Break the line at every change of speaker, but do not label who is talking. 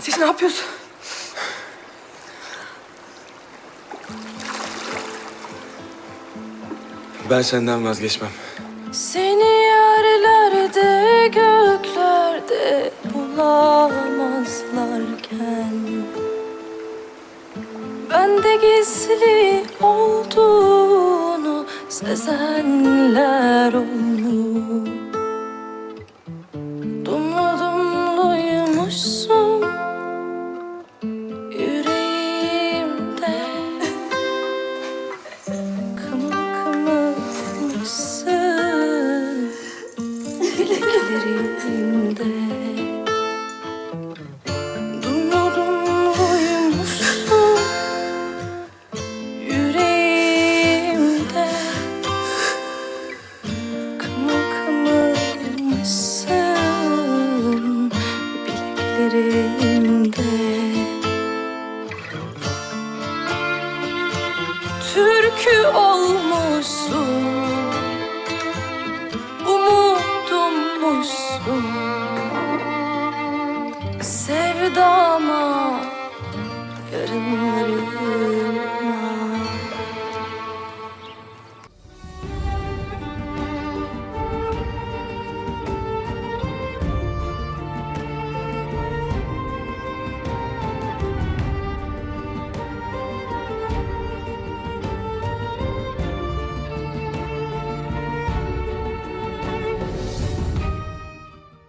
Ateş ne yapıyorsun?
Ben senden vazgeçmem.
Seni yerlerde göklerde bulamazlarken Bende gizli olduğunu sezenler olmuş bileklerimde Dumlu dumlu uyumuşsun yüreğimde. Kımıl kımılmışsın bileklerimde. Türkü olmuşsun musun? Sevdama yarınları